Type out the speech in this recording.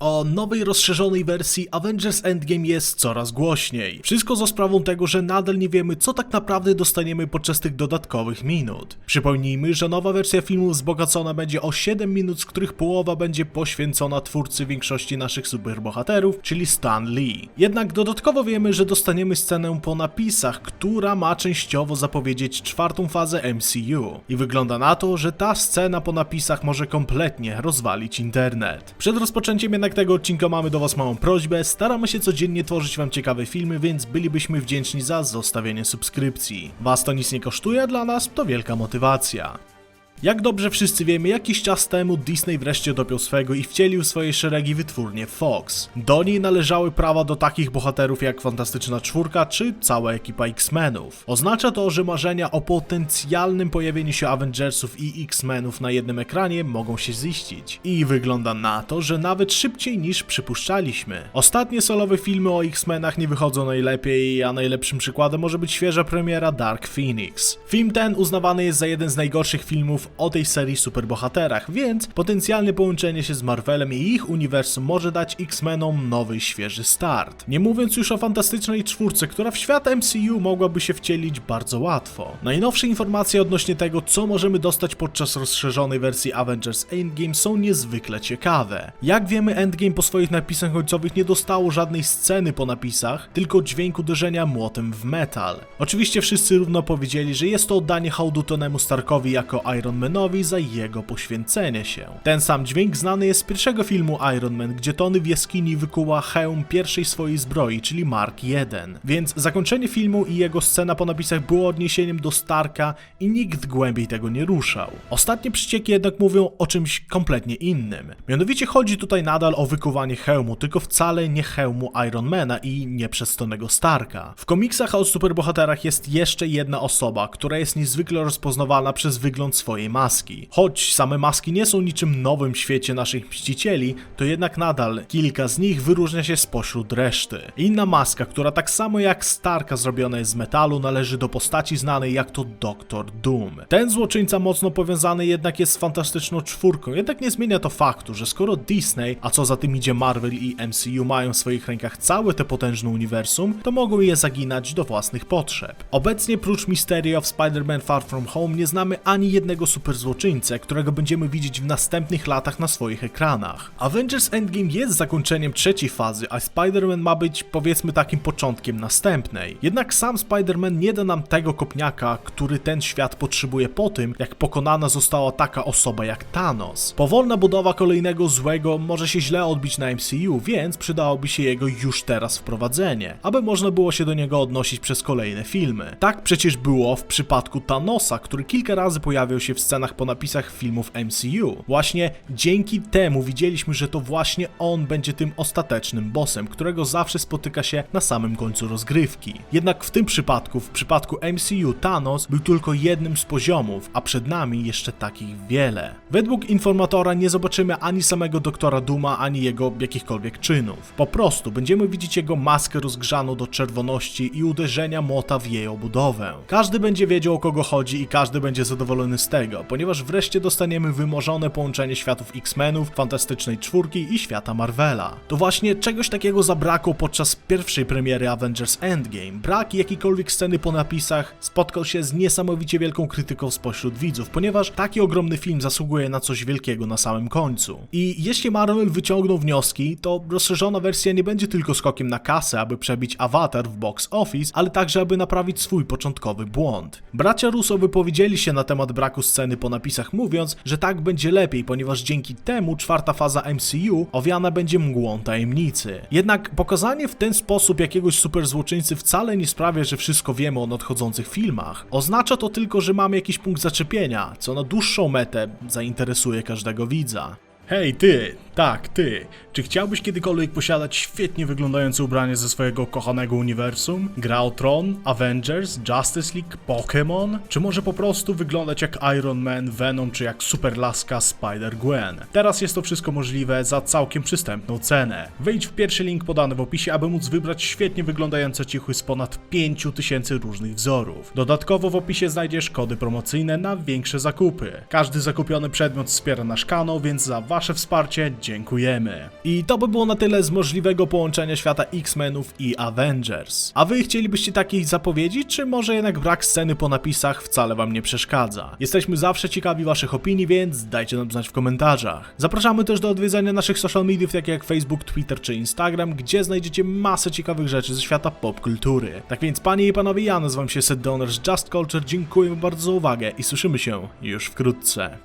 O nowej rozszerzonej wersji Avengers Endgame jest coraz głośniej. Wszystko za sprawą tego, że nadal nie wiemy, co tak naprawdę dostaniemy podczas tych dodatkowych minut. Przypomnijmy, że nowa wersja filmu wzbogacona będzie o 7 minut, z których połowa będzie poświęcona twórcy większości naszych superbohaterów, czyli Stan Lee. Jednak dodatkowo wiemy, że dostaniemy scenę po napisach, która ma częściowo zapowiedzieć czwartą fazę MCU. I wygląda na to, że ta scena po napisach może kompletnie rozwalić internet. Przed rozpoczęciem jednak tego odcinka mamy do Was małą prośbę. Staramy się codziennie tworzyć Wam ciekawe filmy, więc bylibyśmy wdzięczni za zostawienie subskrypcji. Was to nic nie kosztuje, a dla nas to wielka motywacja. Jak dobrze wszyscy wiemy, jakiś czas temu Disney wreszcie dopiął swego i wcielił swoje szeregi wytwórnię Fox. Do niej należały prawa do takich bohaterów jak Fantastyczna Czwórka czy cała ekipa X-Menów. Oznacza to, że marzenia o potencjalnym pojawieniu się Avengersów i X-Menów na jednym ekranie mogą się ziścić. I wygląda na to, że nawet szybciej niż przypuszczaliśmy. Ostatnie solowe filmy o X-Menach nie wychodzą najlepiej, a najlepszym przykładem może być świeża premiera Dark Phoenix. Film ten uznawany jest za jeden z najgorszych filmów o tej serii superbohaterach, więc potencjalne połączenie się z Marvelem i ich uniwersum może dać X-Menom nowy, świeży start. Nie mówiąc już o fantastycznej czwórce, która w świat MCU mogłaby się wcielić bardzo łatwo. Najnowsze informacje odnośnie tego, co możemy dostać podczas rozszerzonej wersji Avengers Endgame są niezwykle ciekawe. Jak wiemy, Endgame po swoich napisach końcowych nie dostało żadnej sceny po napisach, tylko dźwięk uderzenia młotem w metal. Oczywiście wszyscy równo powiedzieli, że jest to oddanie hołdu Tonemu Starkowi jako Iron Manowi za jego poświęcenie się. Ten sam dźwięk znany jest z pierwszego filmu Iron Man, gdzie Tony w jaskini wykuła hełm pierwszej swojej zbroi, czyli Mark I. Więc zakończenie filmu i jego scena po napisach było odniesieniem do Starka i nikt głębiej tego nie ruszał. Ostatnie przycieki jednak mówią o czymś kompletnie innym. Mianowicie chodzi tutaj nadal o wykuwanie hełmu, tylko wcale nie hełmu Ironmana i nie przez Tonego Starka. W komiksach o superbohaterach jest jeszcze jedna osoba, która jest niezwykle rozpoznawalna przez wygląd swojej maski. Choć same maski nie są niczym nowym w świecie naszych mścicieli, to jednak nadal kilka z nich wyróżnia się spośród reszty. Inna maska, która tak samo jak Starka zrobiona jest z metalu, należy do postaci znanej jak to Doktor Doom. Ten złoczyńca mocno powiązany jednak jest z fantastyczną czwórką, jednak nie zmienia to faktu, że skoro Disney, a co za tym idzie Marvel i MCU mają w swoich rękach całe te potężne uniwersum, to mogą je zaginać do własnych potrzeb. Obecnie prócz Mysterio w Spider-Man Far From Home nie znamy ani jednego superzłoczyńcę, którego będziemy widzieć w następnych latach na swoich ekranach. Avengers Endgame jest zakończeniem trzeciej fazy, a Spider-Man ma być powiedzmy takim początkiem następnej. Jednak sam Spider-Man nie da nam tego kopniaka, który ten świat potrzebuje po tym, jak pokonana została taka osoba jak Thanos. Powolna budowa kolejnego złego może się źle odbić na MCU, więc przydałoby się jego już teraz wprowadzenie, aby można było się do niego odnosić przez kolejne filmy. Tak przecież było w przypadku Thanosa, który kilka razy pojawiał się w scenach po napisach filmów MCU. Właśnie dzięki temu widzieliśmy, że to właśnie on będzie tym ostatecznym bossem, którego zawsze spotyka się na samym końcu rozgrywki. Jednak w tym przypadku, w przypadku MCU, Thanos był tylko jednym z poziomów, a przed nami jeszcze takich wiele. Według informatora nie zobaczymy ani samego doktora Duma, ani jego jakichkolwiek czynów. Po prostu będziemy widzieć jego maskę rozgrzaną do czerwoności i uderzenia młota w jej obudowę. Każdy będzie wiedział o kogo chodzi i każdy będzie zadowolony z tego, ponieważ wreszcie dostaniemy wymorzone połączenie światów X-Menów, Fantastycznej Czwórki i świata Marvela. To właśnie czegoś takiego zabrakło podczas pierwszej premiery Avengers Endgame. Brak jakiejkolwiek sceny po napisach spotkał się z niesamowicie wielką krytyką spośród widzów, ponieważ taki ogromny film zasługuje na coś wielkiego na samym końcu. I jeśli Marvel wyciągnął wnioski, to rozszerzona wersja nie będzie tylko skokiem na kasę, aby przebić awatar w box office, ale także aby naprawić swój początkowy błąd. Bracia Russo wypowiedzieli się na temat braku sceny po napisach, mówiąc, że tak będzie lepiej, ponieważ dzięki temu czwarta faza MCU owiana będzie mgłą tajemnicy. Jednak pokazanie w ten sposób jakiegoś superzłoczyńcy wcale nie sprawia, że wszystko wiemy o nadchodzących filmach. Oznacza to tylko, że mamy jakiś punkt zaczepienia, co na dłuższą metę zainteresuje każdego widza. Hej ty, tak ty, czy chciałbyś kiedykolwiek posiadać świetnie wyglądające ubranie ze swojego kochanego uniwersum? Gra o Tron, Avengers, Justice League, Pokémon? Czy może po prostu wyglądać jak Iron Man, Venom czy jak Superlaska Spider-Gwen? Teraz jest to wszystko możliwe za całkiem przystępną cenę. Wejdź w pierwszy link podany w opisie, aby móc wybrać świetnie wyglądające ciuchy z ponad 5000 różnych wzorów. Dodatkowo w opisie znajdziesz kody promocyjne na większe zakupy. Każdy zakupiony przedmiot wspiera nasz kanał, więc za wasze wsparcie dziękujemy. I to by było na tyle z możliwego połączenia świata X-Menów i Avengers. A wy chcielibyście takiej zapowiedzi, czy może jednak brak sceny po napisach wcale wam nie przeszkadza? Jesteśmy zawsze ciekawi waszych opinii, więc dajcie nam znać w komentarzach. Zapraszamy też do odwiedzania naszych social mediów, takich jak Facebook, Twitter czy Instagram, gdzie znajdziecie masę ciekawych rzeczy ze świata popkultury. Tak więc panie i panowie, ja nazywam się Seth Just Culture, dziękuję bardzo za uwagę i słyszymy się już wkrótce.